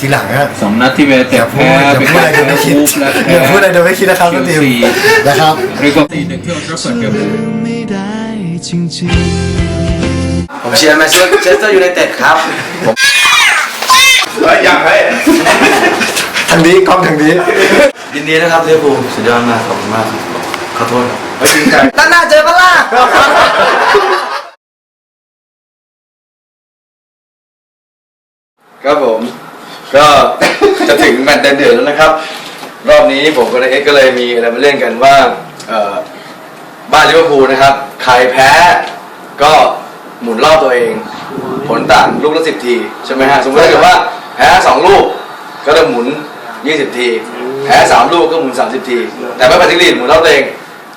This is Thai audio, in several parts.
ทีหลังอะสองนัดที่เวเต็อย่าพูดแพ้อย่าพูดอะไรโดยไม่คิดและอย่าพูดอะไรโดยไม่คิดนะครับทุกทีมนะครับเรียกว่าสี่หนึ่งที่โอทราฟฟอร์ดครับผมเชียร์แมนเชสเตอร์ยูไนเต็ดครับทางนี้กล้องทางนี้ยินดีนะครับลิเวอร์พูลสุดยอดมากขอบคุณมากครับขอโทษครับด้านหน้าเจอปะล่ะครับผม ก็จะถึงแมตช์เดือดๆแล้วนะครับ รอบนี้ผมกับนายเอ็กซ์ก็เลยมีอะไรมาเล่นกันว่าเอ่อบ้านลิเวอร์พูลนะครับ ใครแพ้ ก็หมุนรอบตัวเอง ผลต่างลูกละสิบที ใช่ไหมฮะ สมมติถ้าเกิดว่าแพ้สองลูก ก็จะหมุน20ที แพ้สามลูกก็หมุน30ที แต่ไม่ปฏิริษีหมุนรอบตัวเอง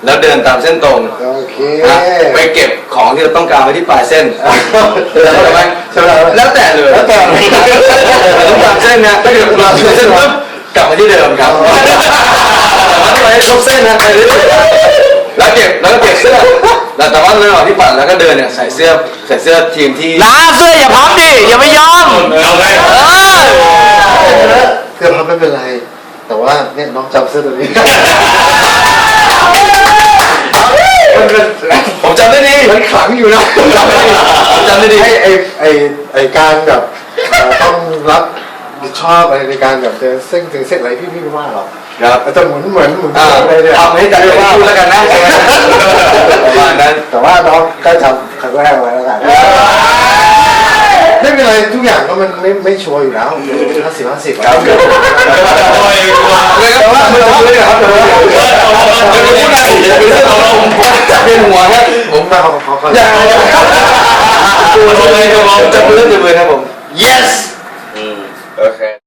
แล้วเดินตามเส้นตรง โอเค นะไปเก็บของที่เราต้องการไว้ที่ปลายเส้นแล้วไหมใช่ไหม นนะถ้าเกิดเราเส้นปุ๊บกลับมาที่เดิมครับแต่ว่าไปให้ครบเส้นนะไปเรื่อยๆแล้วเก็บแล้วก็เก็บเสื้อแล้วแต่ว่าระหว่างที่ปั่นแล้วก็เดินเนี่ยใส่เสื้อใส่เสื้อทีมที่น้าเสื้ออย่าพับดิอย่าไปยอมเอาไปเสื้อพับไม่เป็นไร แต่ว่าเนี่ยน้องจำเสื้อตัวนี้ผมจำได้ดีมันขลังอยู่นะผมจำได้ดีผมจำได้ดีไอ้ไอ้ไอ้ไอ้การแบบเอ่อต้องรับผิด ชอบอะไรในการแบบเดินเส้นถึงเส้นอะไรพี่พี่ไม่ว่าหรอกครับแต่หมุนเหมือนหมุนอ่าอะไรเนี่ยทำให้ใจเป็นคู่แล้วกันนะใช่ไหมประมาณนั้นแต่ว่าน้องก็ทำครั้งแรกไว้แล้วกันไม่เป็นไรทุกอย่างก็มันไม่ไม่ชัวร์อยู่แล้วห้าสิบห้าสิบครับแต่ว่าแต่ว่าเลยครับแต่ว่าเดี๋ยวพูดอะไรเดี๋ยวเป็นเรื่องของเราผมจะเป็นหัวครับผมมาขอขอขออย่าตัวเลยครับผมจะเป็นเรื่องจะเป็นครับผม yes โ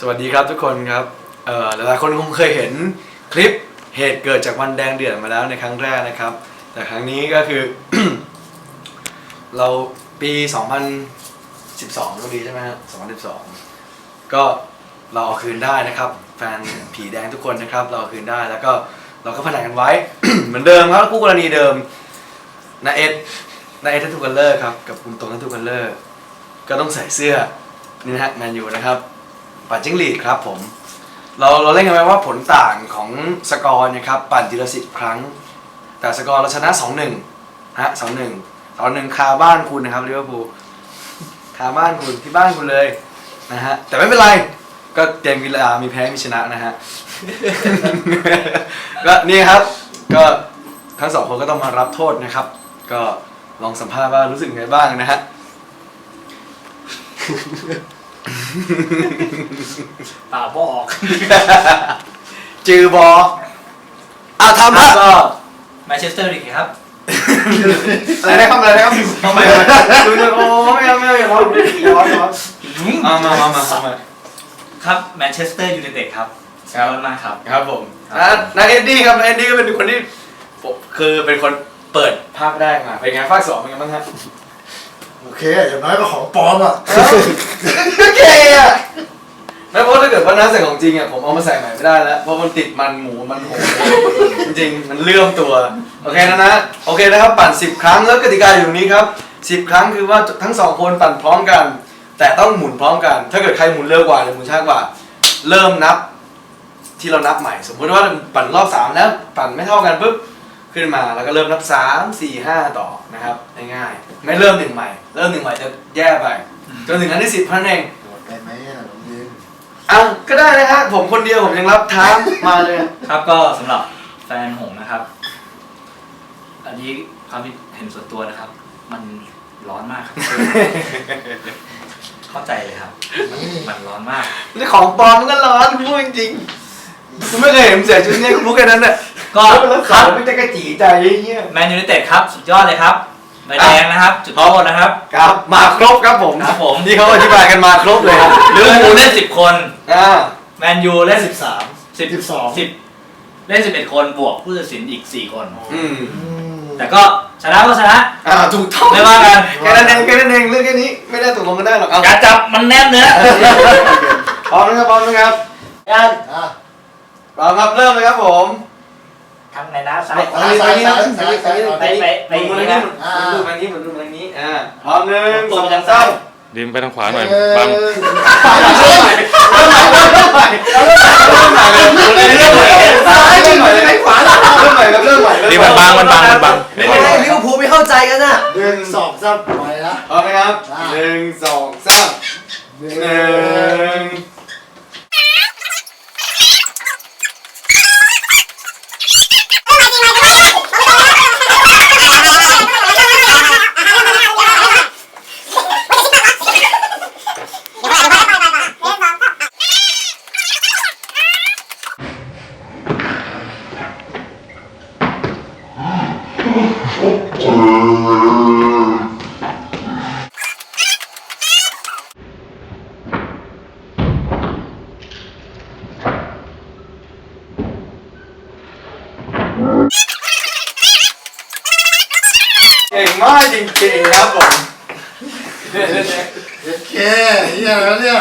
สวัสดีครับทุกคนครับเอ่อหลายๆคนคงเคยเห็นคลิปเหตุเกิดจากวันแดงเดือดมาแล้วในครั้งแรกนะครับ แต่ครั้งนี้ก็คือ เราปี 2012ก็ดีใช่ไหมฮะ2012 ก็เราเอาคืนได้นะครับ แฟนผีแดงทุกคนนะครับ เราเอาคืนได้แล้วก็เราก็พนันกันไว้ เหมือนเดิมครับคู่กรณีเดิมนาเอ็ดนาเอ็ดทัตูคัลเลอร์ครับกับคุณตรงทัตูคัลเลอร์ก็ต้องใส่เสื้อนี่นะฮะแมนยูนะครับ ปั่นจิ้งหรีดครับผม เราเราเล่นกันไว้ว่าผลต่างของสกอร์นะครับปั่นทีละสิบครั้ง แต่สกอร์เราชนะ2-1ฮะ2-1 2-1คาบ้านคุณนะครับลิเวอร์พูลคาบ้านคุณที่บ้านคุณเลยนะฮะแต่ไม่เป็นไรก็เกมกีฬามีแพ้มีชนะนะฮะ ก็นี่ครับ ก็ทั้งสองคนก็ต้องมารับโทษนะครับ ก็ลองสัมภาษณ์ว่ารู้สึกไงบ้างนะฮะ ตาบอกจือบออะทำฮะก็แมนเชสเตอร์ลีกครับอะไรนะครับอะไรนะครับทำไมดูดูโอ้ไม่เอาไม่เอาอย่าร้อนร้อนร้อนมามามามามาครับแมนเชสเตอร์ยูไนเต็ดครับสุดยอดมากครับ ครับผมนะนายเอ็ดดี้ครับนายเอ็ดดี้ก็เป็นคนที่ผมคือเป็นคนเปิดภาคแรกมาเป็นไงภาคสองเป็นไงบ้างฮะ โอเคอย่างน้อยก็ของปลอมอะ โอเคอะไม่เพราะถ้าเกิดว่าน้าใส่ของจริงอะผมเอามาใส่ใหม่ไม่ได้แล้วเพราะมันติดมันหมูมันโหจริงๆมันเลื่อมตัวโอเคนะนะโอเคนะครับปั่น 10 ครั้งแล้วกติกาอยู่ตรงนี้ครับ 10 ครั้งคือว่าทั้งสองคนปั่นพร้อมกัน แต่ต้องหมุนพร้อมกัน ถ้าเกิดใครหมุนเร็วกว่าหรือหมุนช้ากว่า เริ่มนับที่เรานับใหม่ สมมติว่าปั่นรอบสามแล้วปั่นไม่เท่ากันปุ๊บ ขึ้นมาแล้วก็เริ่มนับสามสี่ห้าต่อนะครับง่ายๆไม่เริ่มหนึ่งใหม่ เริ่มหนึ่งใหม่จะแย่ไปจนถึงอันที่สิบเท่านั้นเองโดดได้ไหมอะน้องยินก็ได้นะฮะผมคนเดียวผมยังรับท้ามาเลยอะครับก็สำหรับแฟนหงส์นะครับ อันนี้ความคิดเห็นส่วนตัวนะครับ มันร้อนมากครับ เข้าใจเลยครับ มันร้อนมาก นี่ของปลอมมันก็ร้อนพูดจริงๆคุณไม่เคยเห็นเสียชุดเนี้ยคุณพูดแค่นั้นน่ะ ก็แล้วคขารับวไม่ได้กระจีใจเงี้ยแมนยูไนเต็ดครับ สุดยอดเลยครับใบแดงนะครับ จุดโทษนะครับ ครับ มาครบครับผมครับผมที่เขาอธิบายกันมาครบเลยครับลิเวอร์พูลเล่นสิบคน อ่า แมนยูเล่นสิบสามสิบสิบสองสิบเล่นสิบเอ็ดคนบวกผู้ตัดสินอีกสี่คน อืมแต่ก็ชนะก็ชนะ อ่าถูกต้องไม่ว่ากัน แค่นั้นเองแค่นั้นเองเรื่องแค่นี้ไม่ได้ตกลงกันได้หรอกเอาการจับมันแนบเนื้อพร้อมนะครับพร้อมนะครับอะพร้อมครับเริ่มเลยครับผม ทางไหนนะซ้ายซ้ายซ้ายซ้ายซ้ายซ้ายไปไปไปหมุนนี่มานะทางนี้หมุนมาทางนี้หมุนมาทางนี้อ่าพร้อมหนึ่งตัสวองมันยังสาสั้มนดิมไปทางขวาหน่อยเออบังเริ่มใหม่เริ่มใหม่เริ่มใหม่เริ่มใหม่เลยเริ่มใหม่ซ้ายเริ่มใหม่เลยขวาเริ่มใหม่ครับเริ่มใหม่ดิมมันบังมันบังมันบังไม่เดี๋ยวได้ลิเวอร์พูลไม่เข้าใจกันน่ะหนึ่งสองสามไปละพร้อมนะครับอ่าหนึ่งสองสามหนึ่หนึ่ง เก่งมากจริงๆครับผมโอเคเฮียแล้วเนี่ย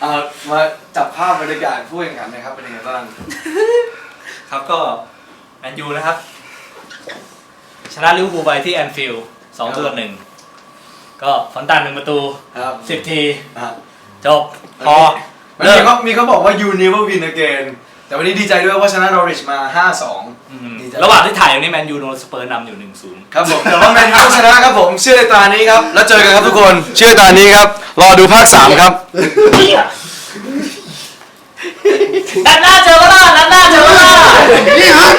เอามาจับภาพบรรยากาศผู้แข่งขันนะครับเป็นยังไงบ้างครับก็แมนยูนะครับ ชนะลิเวอร์พูลไปที่แอนฟิลด์สองตัวหนึ่งก็ฟอนตันหนึ่งประตูครับสิบที อะจบ พอมันเลิมีก เขามีเขาบอกว่า you never win again แต่วันนี้ดีใจด้วยว่าชนะนอริชมา 5-2อืมดีใจ ระหว่างที่ถ่ายอยู่นี่แมนยูโดนสเปอร์นำอยู่หนึ่งศูนย์ครับผมแต่ว่าแมนยูต้องชนะครับผมเชื่อในตานี้ครับ แล้วเจอกันครับทุกคน เชื่อในตานี้ครับ รอดูภาค 3 ครับ นัดหน้าเจอกันล่ะนัดหน้าเจอกันล่ะนี่ฮะ